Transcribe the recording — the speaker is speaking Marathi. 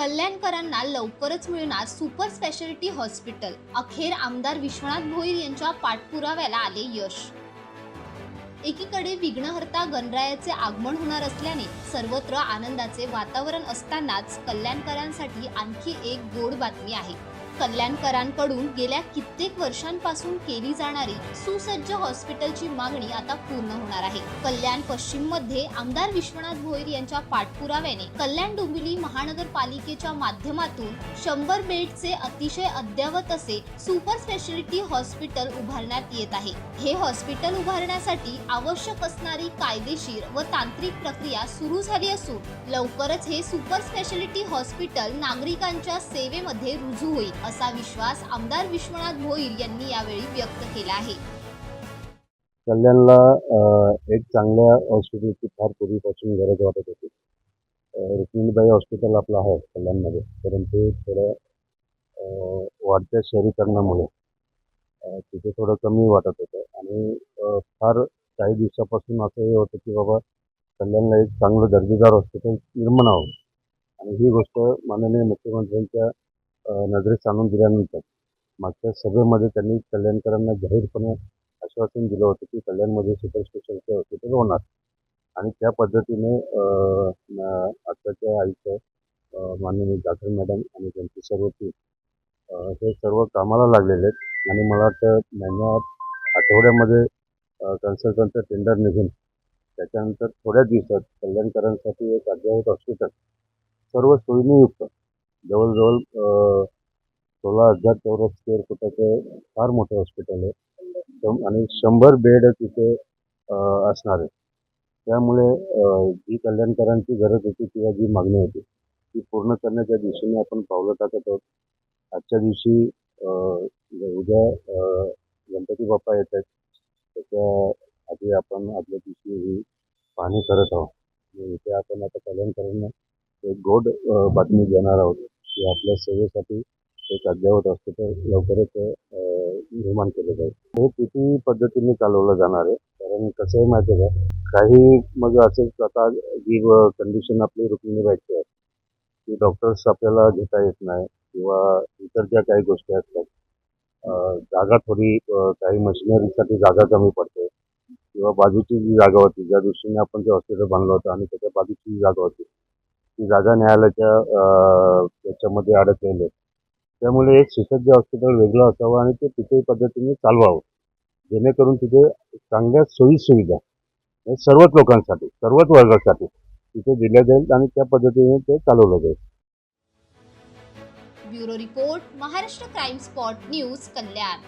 कल्याणकरांना लवकरच मिळणार सुपर स्पेशालिटी हॉस्पिटल. अखेर आमदार विश्वनाथ भोईर यांच्या पाठपुराव्याला आले यश. एकीकडे विघ्नहर्ता गणरायाचे आगमन होणार असल्याने सर्वत्र आनंदाचे वातावरण असतानाच कल्याणकरांसाठी आणखी एक गोड बातमी आहे. कल्याणकरांकडून गेल्या कित्येक वर्षांपासून केली जाणारी सुसज्ज हॉस्पिटलची मागणी आता पूर्ण होणार आहे. कल्याण पश्चिममध्ये आमदार विश्वनाथ भोईर यांच्या पाठपुराव्याने कल्याण डोंबिवली महानगरपालिकेच्या माध्यमातून शंभर बेडचे अतिशय अद्ययावत असे सुपर स्पेशालिटी हॉस्पिटल उभारण्यात येत आहे. हे हॉस्पिटल उभारण्यासाठी आवश्यक असणारी कायदेशीर व तांत्रिक प्रक्रिया सुरू झाली असून लवकरच हे सुपर स्पेशालिटी हॉस्पिटल नागरिकांच्या सेवेमध्ये रुजू होईल. असा विश्वास आमदार विश्वनाथ भोईर यांनी यावेळी व्यक्त केला आहे. कल्याणला एक चांगल्या हॉस्पिटलची फार पूर्वीपासून गरज वाटत होती. रुक्मिणीबाई हॉस्पिटल आपलं आहे कल्याणमध्ये परंतु थोडं वाढत्या शहरीकरणामुळे तिथे थोडं कमी वाटत होतं. आणि फार काही दिवसापासून असं हे होतं की बाबा कल्याणला एक चांगलं दर्जेदार हॉस्पिटल निर्माण व्हावं आणि ही गोष्ट माननीय मुख्यमंत्र्यांच्या नजरेस आणून दिल्यानंतर मागच्या सभेमध्ये त्यांनी कल्याणकरांना जाहीरपणे आश्वासन दिलं होतं की कल्याणमध्ये सुपर स्पेशालिटी हॉस्पिटल होणार. आणि त्या पद्धतीने आत्ताच्या आईचं माननीय जाधव मॅडम आणि त्यांची सर्व टीम हे सर्व कामाला लागलेले आहेत. आणि मला वाटतं महिन्यात आठवड्यामध्ये कन्सल्टंटचं टेंडर निघून त्याच्यानंतर थोड्या दिवसात कल्याणकरांसाठी एक अद्ययावत हॉस्पिटल सर्व सोयीने युक्त जवळजवळ सोळा हजार चौरस स्क्वेअर फुटाचं फार मोठं हॉस्पिटल आहे. आणि शंभर बेड तिथे असणार आहे. त्यामुळे जी कल्याणकरांची गरज होती किंवा जी मागणी होती ती पूर्ण करण्याच्या दिशेने आपण पावलं टाकत आहोत. आजच्या दिवशी उद्या गणपती बाप्पा येत आहेत. त्याच्या आधी आपण आदल्या दिवशी ही पाहणी करत आहोत. इथे आपण आता कल्याणकरांना एक गोड बातमी देणार आहोत. की आपल्या सेवेसाठी एक अद्ययावत हॉस्पिटल लवकरच निर्माण केलं जाईल. हे किती पद्धतीने चालवलं जाणार आहे? कारण कसं आहे माहिती आहे का काही मग असेच आता जी कंडिशन आपली रुक्मिणीबाईची आहे. की डॉक्टर्स आपल्याला घेता येत नाही किंवा इतर ज्या काही गोष्टी असतात जागा थोडी काही मशिनरीसाठी जागा कमी पडते. किंवा बाजूची जी जागा होती ज्या दृष्टीने आपण ते हॉस्पिटल बांधलं होतं आणि त्याच्या बाजूची जी जागा होती ती जागा न्यायालयाच्या त्याच्यामध्ये याच्यामध्ये अडकलेली आहे. त्यामुळे एक सुसज्ज हॉस्पिटल वेगळं असावं आणि ते तिथे पद्धतीने चालवावं. जेणेकरून तिथे चांगल्या सोयी सुविधा सर्वच लोकांसाठी सर्वच वर्गासाठी तिथे दिल्या जाईल आणि त्या पद्धतीने ते चालवलं जाईल. Bureau report Maharashtra crime spot news Kalyan.